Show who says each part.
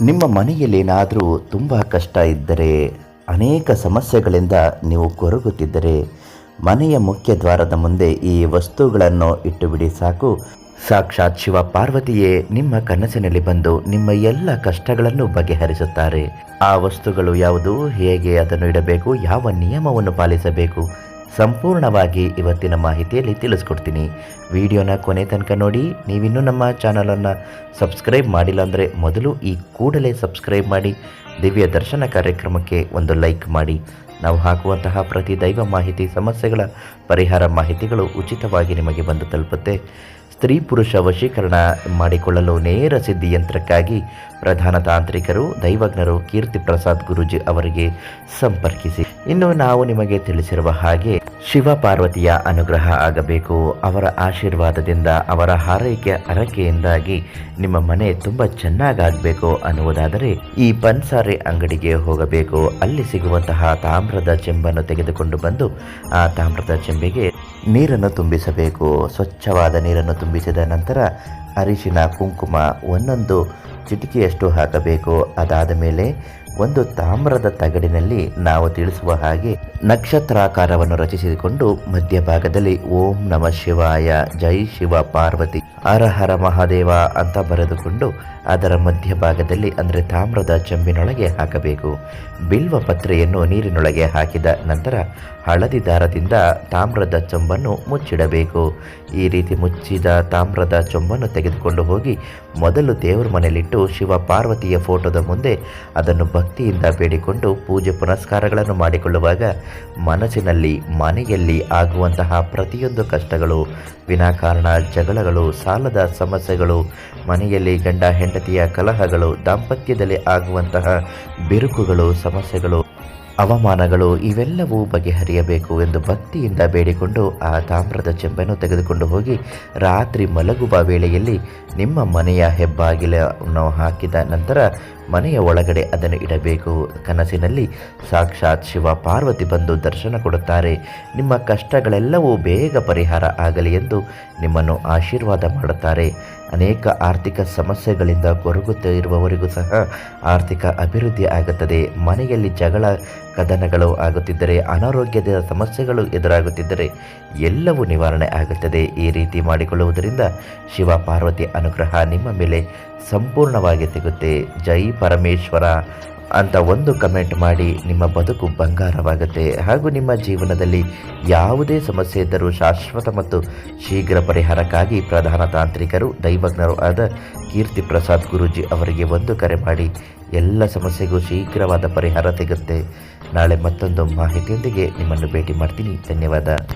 Speaker 1: ನಿಮ್ಮ ಮನೆಯಲ್ಲಿ ಏನಾದರೂ ತುಂಬ ಕಷ್ಟ ಇದ್ದರೆ, ಅನೇಕ ಸಮಸ್ಯೆಗಳಿಂದ ನೀವು ಕೊರಗುತ್ತಿದ್ದರೆ, ಮನೆಯ ಮುಖ್ಯ ದ್ವಾರದ ಮುಂದೆ ಈ ವಸ್ತುಗಳನ್ನು ಇಟ್ಟುಬಿಡಿ ಸಾಕು. ಸಾಕ್ಷಾತ್ ಶಿವ ಪಾರ್ವತಿಯೇ ನಿಮ್ಮ ಕನಸಿನಲ್ಲಿ ಬಂದು ನಿಮ್ಮ ಎಲ್ಲ ಕಷ್ಟಗಳನ್ನು ಬಗೆಹರಿಸುತ್ತಾರೆ. ಆ ವಸ್ತುಗಳು ಯಾವುದು, ಹೇಗೆ ಅದನ್ನು ಇಡಬೇಕು, ಯಾವ ನಿಯಮವನ್ನು ಪಾಲಿಸಬೇಕು ಸಂಪೂರ್ಣವಾಗಿ ಇವತ್ತಿನ ಮಾಹಿತಿಯಲ್ಲಿ ತಿಳಿಸ್ಕೊಡ್ತೀನಿ. ವಿಡಿಯೋನ ಕೊನೆ ತನಕ ನೋಡಿ, ನೀವಿನ್ನೂ ನಮ್ಮ ಚಾನಲನ್ನು ಸಬ್ಸ್ಕ್ರೈಬ್ ಮಾಡಿಲ್ಲ ಅಂದರೆ ಮೊದಲು ಈ ಕೂಡಲೇ ಸಬ್ಸ್ಕ್ರೈಬ್ ಮಾಡಿ, ದಿವ್ಯ ದರ್ಶನ ಕಾರ್ಯಕ್ರಮಕ್ಕೆ ಒಂದು ಲೈಕ್ ಮಾಡಿ. ನಾವು ಹಾಕುವಂತಹ ಪ್ರತಿ ದೈವ ಮಾಹಿತಿ, ಸಮಸ್ಯೆಗಳ ಪರಿಹಾರ ಮಾಹಿತಿಗಳು ಉಚಿತವಾಗಿ ನಿಮಗೆ ಬಂದು ತಲುಪುತ್ತೆ. ಸ್ತ್ರೀ ಪುರುಷ ವಶೀಕರಣ ಮಾಡಿಕೊಳ್ಳಲು ನೇರ ಸಿದ್ಧಿ ಯಂತ್ರಕ್ಕಾಗಿ ಪ್ರಧಾನ ತಾಂತ್ರಿಕರು, ದೈವಜ್ಞರು ಕೀರ್ತಿ ಪ್ರಸಾದ್ ಗುರೂಜಿ ಅವರಿಗೆ ಸಂಪರ್ಕಿಸಿ. ಇನ್ನು ನಾವು ನಿಮಗೆ ತಿಳಿಸಿರುವ ಹಾಗೆ ಶಿವ ಪಾರ್ವತಿಯ ಅನುಗ್ರಹ ಆಗಬೇಕು. ಅವರ ಆಶೀರ್ವಾದದಿಂದ, ಅವರ ಹಾರೈಕೆ ಹರಕೆಯಿಂದಾಗಿ ನಿಮ್ಮ ಮನೆ ತುಂಬ ಚೆನ್ನಾಗಾಗಬೇಕು ಅನ್ನುವುದಾದರೆ ಈ ಪನ್ಸಾರೆ ಅಂಗಡಿಗೆ ಹೋಗಬೇಕು. ಅಲ್ಲಿ ಸಿಗುವಂತಹ ತಾಮ್ರದ ಚೆಂಬನ್ನು ತೆಗೆದುಕೊಂಡು ಬಂದು ಆ ತಾಮ್ರದ ಚೆಂಬೆಗೆ ನೀರನ್ನು ತುಂಬಿಸಬೇಕು. ಸ್ವಚ್ಛವಾದ ನೀರನ್ನು ತುಂಬಿಸಿದ ನಂತರ ಅರಿಶಿನ, ಕುಂಕುಮ ಒಂದೊಂದು ಚಿಟಿಕೆಯಷ್ಟು ಹಾಕಬೇಕು. ಅದಾದ ಮೇಲೆ ಒಂದು ತಾಮ್ರದ ತಗಡಿನಲ್ಲಿ ನಾವು ತಿಳಿಸುವ ಹಾಗೆ ನಕ್ಷತ್ರಾಕಾರವನ್ನು ರಚಿಸಿಕೊಂಡು ಮಧ್ಯಭಾಗದಲ್ಲಿ ಓಂ ನಮ ಶಿವಾಯ, ಜೈ ಶಿವ ಪಾರ್ವತಿ, ಹರ ಮಹಾದೇವ ಅಂತ ಬರೆದುಕೊಂಡು ಅದರ ಮಧ್ಯಭಾಗದಲ್ಲಿ ಅಂದರೆ ತಾಮ್ರದ ಚೆಂಬಿನೊಳಗೆ ಹಾಕಬೇಕು. ಬಿಲ್ವ ಪತ್ರೆಯನ್ನು ನೀರಿನೊಳಗೆ ಹಾಕಿದ ನಂತರ ಹಳದಿ ದಾರದಿಂದ ತಾಮ್ರದ ಚೊಂಬನ್ನು ಮುಚ್ಚಿಡಬೇಕು. ಈ ರೀತಿ ಮುಚ್ಚಿದ ತಾಮ್ರದ ಚೊಂಬನ್ನು ತೆಗೆದುಕೊಂಡು ಹೋಗಿ ಮೊದಲು ದೇವರ ಮನೆಯಲ್ಲಿಟ್ಟು ಶಿವ ಪಾರ್ವತಿಯ ಫೋಟೋದ ಮುಂದೆ ಅದನ್ನು ಭಕ್ತಿಯಿಂದ ಬೇಡಿಕೊಂಡು ಪೂಜೆ ಪುನಸ್ಕಾರಗಳನ್ನು ಮಾಡಿಕೊಳ್ಳುವಾಗ ಮನಸ್ಸಿನಲ್ಲಿ, ಮನೆಯಲ್ಲಿ ಆಗುವಂತಹ ಪ್ರತಿಯೊಂದು ಕಷ್ಟಗಳು, ವಿನಾಕಾರಣ ಜಗಳಗಳು, ಸಾಲದ ಸಮಸ್ಯೆಗಳು, ಮನೆಯಲ್ಲಿ ಗಂಡ ಹೆಂಡತಿಯ ಕಲಹಗಳು, ದಾಂಪತ್ಯದಲ್ಲಿ ಆಗುವಂತಹ ಬಿರುಕುಗಳು, ಸಮಸ್ಯೆಗಳು, ಅವಮಾನಗಳು ಇವೆಲ್ಲವೂ ಬಗೆಹರಿಯಬೇಕು ಎಂದು ಭಕ್ತಿಯಿಂದ ಬೇಡಿಕೊಂಡು ಆ ತಾಮ್ರದ ಚೆಂಬನ್ನು ತೆಗೆದುಕೊಂಡು ಹೋಗಿ ರಾತ್ರಿ ಮಲಗುವ ವೇಳೆಯಲ್ಲಿ ನಿಮ್ಮ ಮನೆಯ ಹೆಬ್ಬಾಗಿಲನ್ನು ಹಾಕಿದ ನಂತರ ಮನೆಯ ಒಳಗಡೆ ಅದನ್ನು ಇಡಬೇಕು. ಕನಸಿನಲ್ಲಿ ಸಾಕ್ಷಾತ್ ಶಿವ ಪಾರ್ವತಿ ಬಂದು ದರ್ಶನ ಕೊಡುತ್ತಾರೆ. ನಿಮ್ಮ ಕಷ್ಟಗಳೆಲ್ಲವೂ ಬೇಗ ಪರಿಹಾರ ಆಗಲಿ ಎಂದು ನಿಮ್ಮನ್ನು ಆಶೀರ್ವಾದ ಮಾಡುತ್ತಾರೆ. ಅನೇಕ ಆರ್ಥಿಕ ಸಮಸ್ಯೆಗಳಿಂದ ಕೊರಗುತ್ತಿರುವವರಿಗೂ ಸಹ ಆರ್ಥಿಕ ಅಭಿವೃದ್ಧಿ ಆಗುತ್ತದೆ. ಮನೆಯಲ್ಲಿ ಜಗಳ, ಕದನಗಳು ಆಗುತ್ತಿದ್ದರೆ, ಅನಾರೋಗ್ಯದ ಸಮಸ್ಯೆಗಳು ಎದುರಾಗುತ್ತಿದ್ದರೆ ಎಲ್ಲವೂ ನಿವಾರಣೆ ಆಗುತ್ತದೆ. ಈ ರೀತಿ ಮಾಡಿಕೊಳ್ಳುವುದರಿಂದ ಶಿವ ಪಾರ್ವತಿ ಅನುಗ್ರಹ ನಿಮ್ಮ ಮೇಲೆ ಸಂಪೂರ್ಣವಾಗಿ ಸಿಗುತ್ತೆ. ಜೈ ಪರಮೇಶ್ವರ. ಅಂತ ಒಂದು ಕಮೆಂಟ್ ಮಾಡಿ ನಿಮ್ಮ ಬದುಕು ಬಂಗಾರವಾಗುತ್ತೆ ಹಾಗೂ ನಿಮ್ಮ ಜೀವನದಲ್ಲಿ ಯಾವುದೇ ಸಮಸ್ಯೆ ಇದ್ದರೂ ಶಾಶ್ವತ ಮತ್ತು ಶೀಘ್ರ ಪರಿಹಾರಕ್ಕಾಗಿ ಪ್ರಧಾನ ತಾಂತ್ರಿಕರು, ದೈವಜ್ಞರು ಆದ ಕೀರ್ತಿ ಪ್ರಸಾದ್ ಗುರೂಜಿ ಅವರಿಗೆ ಒಂದು ಕರೆ ಮಾಡಿ, ಎಲ್ಲ ಸಮಸ್ಯೆಗೂ ಶೀಘ್ರವಾದ ಪರಿಹಾರ ಸಿಗುತ್ತೆ. ನಾಳೆ ಮತ್ತೊಂದು ಮಾಹಿತಿಯೊಂದಿಗೆ ನಿಮ್ಮನ್ನು ಭೇಟಿ ಮಾಡ್ತೀನಿ. ಧನ್ಯವಾದ.